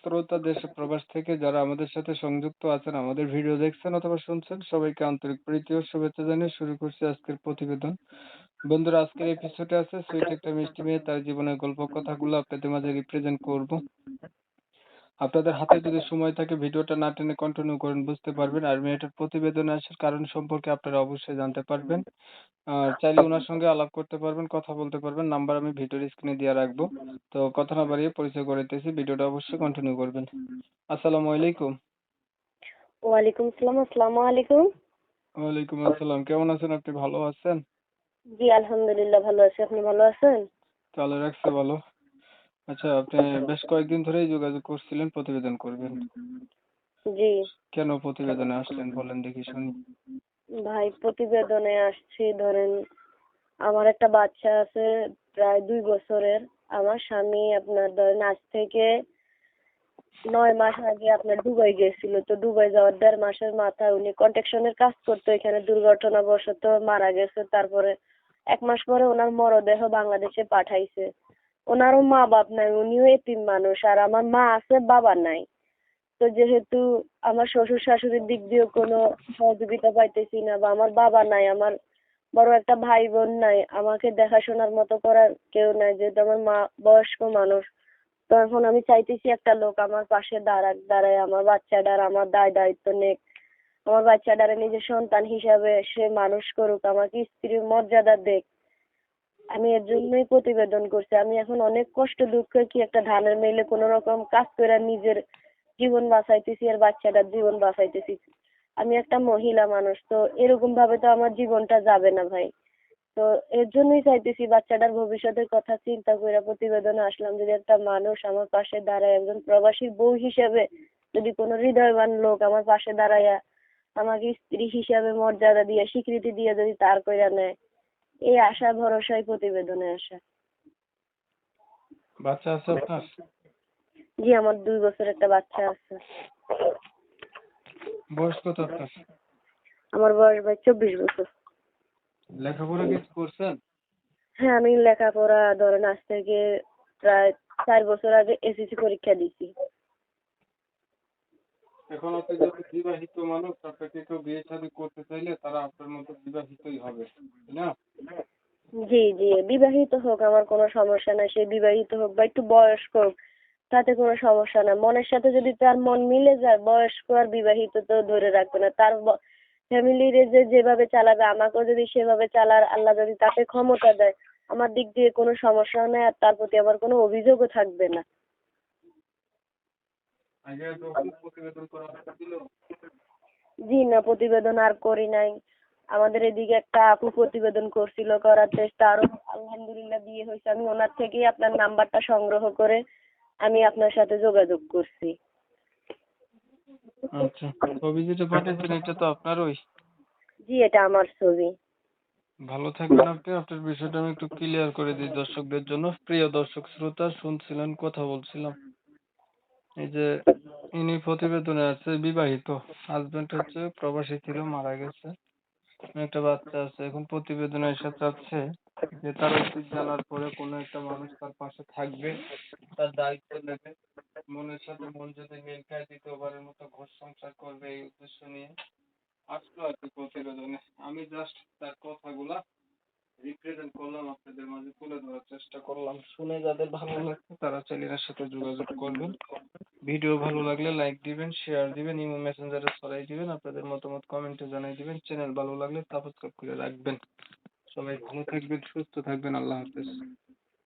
শ্রোতা প্রবাস থেকে যারা আমাদের সাথে সংযুক্ত আছেন, আমাদের ভিডিও দেখছেন অথবা শুনছেন, সবাইকে আন্তরিক প্রীতি ও শুভেচ্ছা জানিয়ে শুরু করছি আজকের প্রতিবেদন। বন্ধুরা, আজকের এপিসোডে আছে সুইট একটা মিষ্টি মেয়ে তার জীবনের গল্প কথাগুলো আপনাদের মাঝে রিপ্রেজেন্ট করব। আপনাদের হাতে যদি সময় থাকে ভিডিওটা না টেনে কন্টিনিউ করেন বুঝতে পারবেন। আর মেয়েটার প্রতিবেদনে আসার কারণ সম্পর্কে আপনারা অবশ্যই জানতে পারবেন। আর চাইলে ওনার সঙ্গে আলাপ করতে পারবেন কথা বলতে পারবেন। নাম্বার আমি ভিডিওর স্ক্রিনে দিয়ে রাখব। তো কথা না বাড়িয়ে পরিচয় করে দিতেছি ভিডিওটা অবশ্যই কন্টিনিউ করবেন। আসসালামু আলাইকুম। ওয়ালাইকুম আসসালাম আসসালামু আলাইকুম। ওয়ালাইকুম আসসালাম কেমন আছেন আপনি? ভালো আছেন? জি আলহামদুলিল্লাহ ভালো আছি। আপনি ভালো আছেন? চালু রাখছে ভালো। আচ্ছা আপনি বেশ কয়েকদিন ধরেই যোগাযোগ করছিলেন প্রতিবেদন করবেন। জি। কেন প্রতিবেদনে আসলেন বলেন দেখি শুনি। ভাই প্রতিবেদনে আসছি ধরেন আমার একটা বাচ্চা আছে প্রায় দুই বছরের। আমার স্বামী আপনার ধরেন আজ থেকে নয় মাস আগে আপনার দুবাই গেছিল। তো দুবাই যাওয়ার দেড় মাসের মাথায় উনি কন্ট্রাকশনের কাজ করতো এখানে দুর্ঘটনাবশত মারা গেছে। তারপরে এক মাস পরে ওনার মরদেহ বাংলাদেশে পাঠাইছে। ওনারও মা বাপ নাই, উনিও এতিম মানুষ, আর আমার মা আছে, বাবা নাই। তো যেহেতু আমার শ্বশুর শাশুড়ির দিক দিয়েও কোনো সহযোগিতা পাইতেছি না বা আমার বাবা নাই, আমার বড় একটা ভাই বোন নাই, আমাকে দেখাশোনার মতো করার কেউ নাই, যেহেতু আমার মা বয়স্ক মানুষ, তো এখন আমি চাইতেছি একটা লোক আমার পাশে দাঁড়াক, দাঁড়ায় আমার বাচ্চাটার, আমার দায় দায়িত্ব নেক। আমার বাচ্চাটারে নিজের সন্তান হিসাবে সে মানুষ করুক, আমাকে স্ত্রীর মর্যাদা দেখ আমি এর জন্যই প্রতিবেদন করছি। আমি এখন অনেক কষ্ট, দুঃখে কি একটা ধানের মেলে কোনো রকম কাজ করে নিজের জীবন বাঁচাইতেছি আর বাচ্চাটার জীবন বাঁচাইতেছি। আমি একটা মহিলা মানুষ, তো এরকম ভাবে তো আমার জীবনটা যাবে না ভাই। তো এর জন্যই চাইতেছি বাচ্চাটার ভবিষ্যতের কথা চিন্তা করে প্রতিবেদনে আসলাম, যদি একটা মানুষ আমার পাশে দাঁড়ায়, একজন প্রবাসী বউ হিসেবে যদি কোনো হৃদয়বান লোক আমার পাশে দাঁড়ায়া আমাকে স্ত্রী হিসাবে মর্যাদা দিয়ে, স্বীকৃতি দিয়ে যদি তার কইরা নেয় এই আশা ভরসায় প্রতিবেদনে আসা। বাচ্চা আছে আপনার? জি আমার দুই বছর একটা বাচ্চা আছে। বয়স কত আপনার? আমার বয়স ভাই চব্বিশ বছর। লেখাপড়া কিছু করছেন? হ্যাঁ আমি লেখাপড়া ধরেন আজ থেকে প্রায় চার বছর আগে এসএসসি পরীক্ষা দিয়েছি এখন আপনি যেহেতু বিবাহিত মানুষ আপনাকে কেউ বিয়ে শাদী করতে চাইলে তারা আপনার মতো বিবাহিতই হবে তাই না? জি জি বিবাহিত হোক আমার কোনো সমস্যা নাই সে বিবাহিত হোক বা একটু বয়স্ক হোক তাতে কোনো সমস্যা না মনের সাথে যদি তার মন মিলে যায় বয়স্ক আর বিবাহিত তো ধরে রাখবে না। তার ফ্যামিলির যে যেভাবে চালাবে আমাকেও যদি সেভাবে চালার আল্লাহ যদি তাকে ক্ষমতা দেয় আমার দিক দিয়ে কোনো সমস্যা নেই আর তার প্রতি আমার কোনো অভিযোগও থাকবে না। জি না প্রতিবেদন আর করি নাই। আমাদের এদিকে একটা আপু প্রতিবেদন করছিল করার চেষ্টা আরও আলহামদুলিল্লাহ বিয়ে হয়েছে। আমি ওনার থেকেই আপনার নাম্বারটা সংগ্রহ করে আমি আপনার সাথে যোগাযোগ করছি। আচ্ছা ছবি যেটা পাঠিয়েছেন এটা তো আপনারই। জি এটা আমার ছবি। ভালো থাকবেন আপনি। আপনার বিষয়টা আমি একটু ক্লিয়ার করে দিই দর্শকদের জন্য। প্রিয় দর্শক শ্রোতা শুনছিলেন কথা বলছিলাম। এই যে ইনি প্রতিবেদনে আছে বিবাহিত। হাজবেন্ড হচ্ছে প্রবাসী ছিল মারা গেছে। একটা বাচ্চা আছে, এখন প্রতিবেদনে এসে চাচ্ছে যে তার অতীত জানার পরে কোনো একটা মানুষ তার পাশে থাকবে, তার দায়িত্ব নেবে, মনের সাথে মন যদি মিল খায় দ্বিতীয়বারের মতো ঘর সংসার করবে এই উদ্দেশ্য নিয়ে। আসলো আর কি প্রতিবেদনে। আমি just তার কথাগুলা রিপ্রেজেন্ট করলাম আপনাদের মাঝে, তুলে ধরার চেষ্টা করলাম। শুনে যাদের ভালো লাগছে, তারা চ্যানেলের সাথে যোগাযোগ করবেন। ভিডিও ভালো লাগলে লাইক দিবেন শেয়ার দিবেন, ইমো মেসেঞ্জারে ছড়াই দিবেন, আপনাদের মতামত কমেন্টে জানাই দিবেন। চ্যানেল ভালো লাগলে সাবস্ক্রাইব করে রাখবেন। সবাই ভালো থাকবেন, সুস্থ থাকবেন, আল্লাহ হাফেজ।